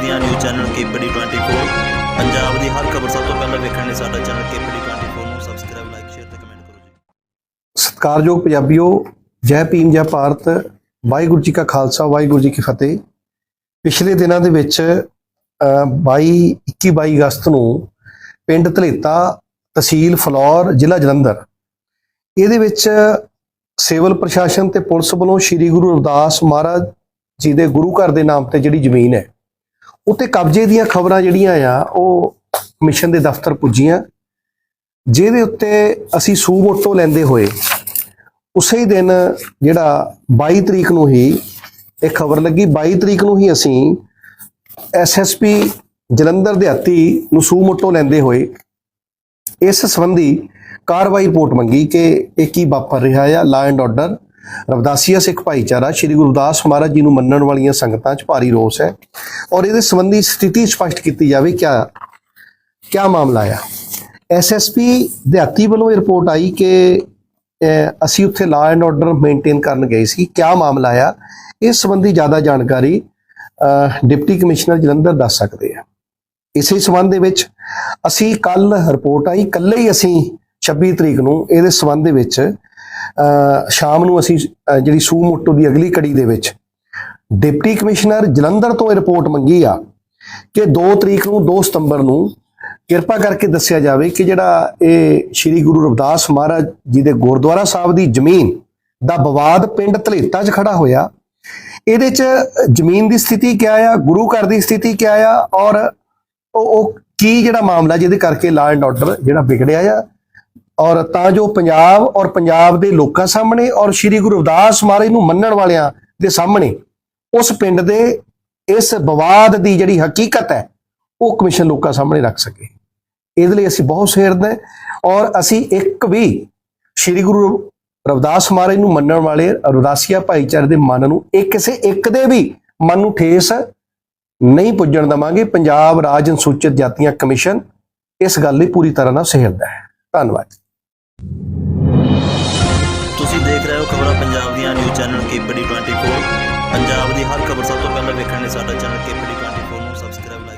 ਪੰਜਾਬ ਦੀਆਂ news channel K P D 24 Punjab ਦੀ ਹਰ ਖਬਰ ਸਭ ਤੋਂ ਪਹਿਲਾਂ ਵੇਖਣ ਲਈ ਸਾਡਾ ਚੈਨਲ ਕੇਪੀਡੀ 24 ਨੂੰ ਸਬਸਕ੍ਰਾਈਬ ਲਾਈਕ ਸ਼ੇਅਰ ਤੇ ਕਮੈਂਟ ਕਰੋ ਜੀ। ਸਤਿਕਾਰਯੋਗ ਪੰਜਾਬੀਓ ਜੈ ਭੀਮ ਜੈ ਭਾਰਤ। ਵਾਹਿਗੁਰੂ ਜੀ ਕਾ ਖਾਲਸਾ ਵਾਹਿਗੁਰੂ ਜੀ ਕੀ ਫਤਿਹ। ਪਿਛਲੇ ਦਿਨਾਂ ਦੇ ਵਿੱਚ ਅ, 22 21 22 ਅਗਸਤ ਨੂੰ ਪਿੰਡ ਧਲੇਤਾ ਤਹਿਸੀਲ ਫਲੌਰ ਜ਼ਿਲ੍ਹਾ ਜਲੰਧਰ। ਇਹਦੇ ਵਿੱਚ ਸਿਵਲ ਪ੍ਰਸ਼ਾਸਨ ਤੇ ਪੁਲਿਸ ਵੱਲੋਂ ਸ੍ਰੀ ਗੁਰੂ ਰਵਿਦਾਸ ਮਹਾਰਾਜ ਜੀ ਦੇ ਗੁਰੂ ਘਰ ਦੇ ਨਾਮ ਤੇ ਜਿਹੜੀ ਜ਼ਮੀਨ ਹੈ ਉੱਤੇ ਕਬਜ਼ੇ ਦੀਆਂ ਖਬਰਾਂ ਜਿਹੜੀਆਂ ਆ, ਉਹ ਮਿਸ਼ਨ ਦੇ ਦਫ਼ਤਰ ਪੁੱਜੀਆਂ। ਜਿਹਦੇ ਉੱਤੇ ਅਸੀਂ ਸੂ ਮੋਟੋ ਲੈਂਦੇ ਹੋਏ, ਉਸੇ ਹੀ ਦਿਨ ਜਿਹੜਾ 22 ਤਰੀਕ ਨੂੰ ਹੀ ਇਹ ਖਬਰ ਲੱਗੀ। 22 ਤਰੀਕ ਨੂੰ ਹੀ ਅਸੀਂ ਐਸਐਸਪੀ ਜਲੰਧਰ ਦਿਹਾਤੀ ਨੂੰ ਸੂ ਮੋਟੋ ਲੈਂਦੇ ਹੋਏ ਇਸ ਸੰਬੰਧੀ ਕਾਰਵਾਈ ਰਿਪੋਰਟ ਮੰਗੀ ਕਿ ਇਹ ਕੀ ਵਾਪਰ ਰਿਹਾ ਆ ਲਾ ਐਂਡ ਆਰਡਰ ਰਵਦਾਸੀਆ ਸਿੱਖ ਭਾਈਚਾਰਾ ਸ੍ਰੀ ਗੁਰਦਾਸ ਮਹਾਰਾਜ ਜੀ ਨੂੰ ਮੰਨਣ ਵਾਲੀਆਂ ਸੰਗਤਾਂ 'ਚ ਭਾਰੀ ਰੋਸ ਹੈ ਔਰ ਇਹਦੇ ਸੰਬੰਧੀ ਸਥਿਤੀ ਸਪਸ਼ਟ ਕੀਤੀ ਜਾਵੇ ਕਿਆ ਕਿਆ ਮਾਮਲਾ ਆ? ਐਸਐਸਪੀ ਦਿਹਾਤੀ ਵੱਲੋਂ ਰਿਪੋਰਟ ਆਈ ਕਿ ਅਸੀਂ ਉੱਥੇ ਲਾ ਐਂਡ ਆਰਡਰ ਮੇਨਟੇਨ ਕਰਨ ਗਏ ਸੀ। ਕਿਆ ਮਾਮਲਾ ਆ? ਇਸ ਸੰਬੰਧੀ ਜ਼ਿਆਦਾ ਜਾਣਕਾਰੀ ਅਹ, ਡਿਪਟੀ ਕਮਿਸ਼ਨਰ ਜਲੰਧਰ ਦੱਸ ਸਕਦੇ ਆ। ਇਸੇ ਸੰਬੰਧ ਦੇ ਵਿੱਚ ਅਸੀਂ ਕੱਲ ਰਿਪੋਰਟ ਆਈ। ਕੱਲੇ ਹੀ ਅਸੀਂ 26 ਤਰੀਕ ਨੂੰ ਇਹਦੇ ਸੰਬੰਧ ਦੇ ਵਿੱਚ ਸ਼ਾਮ ਨੂੰ ਅਸੀਂ ਜਿਹੜੀ ਸੂ ਮੋਟੋ ਦੀ ਅਗਲੀ ਕੜੀ ਦੇ ਵਿੱਚ ਡਿਪਟੀ ਕਮਿਸ਼ਨਰ ਜਲੰਧਰ ਤੋਂ ਇਹ ਰਿਪੋਰਟ ਮੰਗੀ ਆ ਕਿ 2 ਤਰੀਕ ਨੂੰ 2 ਸਤੰਬਰ ਨੂੰ ਕਿਰਪਾ ਕਰਕੇ ਦੱਸਿਆ ਜਾਵੇ ਕਿ ਜਿਹੜਾ ਇਹ ਸ੍ਰੀ ਗੁਰੂ ਰਵਿਦਾਸ ਮਹਾਰਾਜ ਜੀ ਦੇ ਗੁਰਦੁਆਰਾ ਸਾਹਿਬ ਦੀ ਜ਼ਮੀਨ ਦਾ ਵਿਵਾਦ ਪਿੰਡ ਧਲੇਤਾ 'ਚ ਖੜਾ ਹੋਇਆ। ਇਹਦੇ 'ਚ ਜ਼ਮੀਨ ਦੀ ਸਥਿਤੀ ਕਿਆ ਆ, ਗੁਰੂ ਘਰ ਦੀ ਸਥਿਤੀ ਕਿਆ ਆ ਔਰ ਉਹ ਉਹ ਕੀ ਜਿਹੜਾ ਮਾਮਲਾ ਜਿਹਦੇ ਕਰਕੇ ਲਾ ਐਂਡ ਆਰਡਰ ਜਿਹੜਾ ਵਿਗੜਿਆ ਆ ਔਰ ਤਾਂ ਜੋ ਪੰਜਾਬ ਔਰ ਪੰਜਾਬ ਦੇ ਲੋਕਾਂ ਸਾਹਮਣੇ ਔਰ ਸ੍ਰੀ ਗੁਰੂ ਰਵਿਦਾਸ ਮਹਾਰਾਜ ਨੂੰ ਮੰਨਣ ਵਾਲਿਆਂ ਦੇ ਸਾਹਮਣੇ ਉਸ ਪਿੰਡ ਦੇ ਇਸ ਵਿਵਾਦ ਦੀ ਜਿਹੜੀ ਹਕੀਕਤ ਹੈ, ਉਹ ਕਮਿਸ਼ਨ ਲੋਕਾਂ ਸਾਹਮਣੇ ਰੱਖ ਸਕੇ। ਇਹਦੇ ਲਈ ਅਸੀਂ ਬਹੁਤ ਸੇਰਦੇ ਹਾਂ ਔਰ ਅਸੀਂ ਇੱਕ ਵੀ ਸ੍ਰੀ ਗੁਰੂ ਰਵਿਦਾਸ ਮਹਾਰਾਜ ਨੂੰ ਮੰਨਣ ਵਾਲੇ ਰਵਿਦਾਸੀਆ ਭਾਈਚਾਰੇ ਦੇ ਮਨ ਨੂੰ ਇਹ ਕਿਸੇ ਇੱਕ ਦੇ ਵੀ ਮਨ ਨੂੰ ਠੇਸ ਨਹੀਂ ਪੁੱਜਣ ਦਵਾਂਗੇ। ਪੰਜਾਬ ਰਾਜ ਅਨੁਸੂਚਿਤ ਜਾਤੀਆਂ ਕਮਿਸ਼ਨ ਇਸ ਗੱਲ ਲਈ ਪੂਰੀ ਤਰ੍ਹਾਂ ਨਾਲ ਸਹਿਰਦਾ ਹੈ। ਧੰਨਵਾਦ। ਤੁਸੀਂ ਦੇਖ ਰਹੇ ਹੋ ਖਬਰਾਂ ਪੰਜਾਬ ਦੀਆਂ news channel K P D 24 Punjab ਦੀ ਹਰ ਖਬਰ ਸਭ ਤੋਂ ਪਹਿਲਾਂ ਵੇਖਣ ਲਈ ਸਾਡਾ ਚੈਨਲ ਕੇਪੀਡੀ 24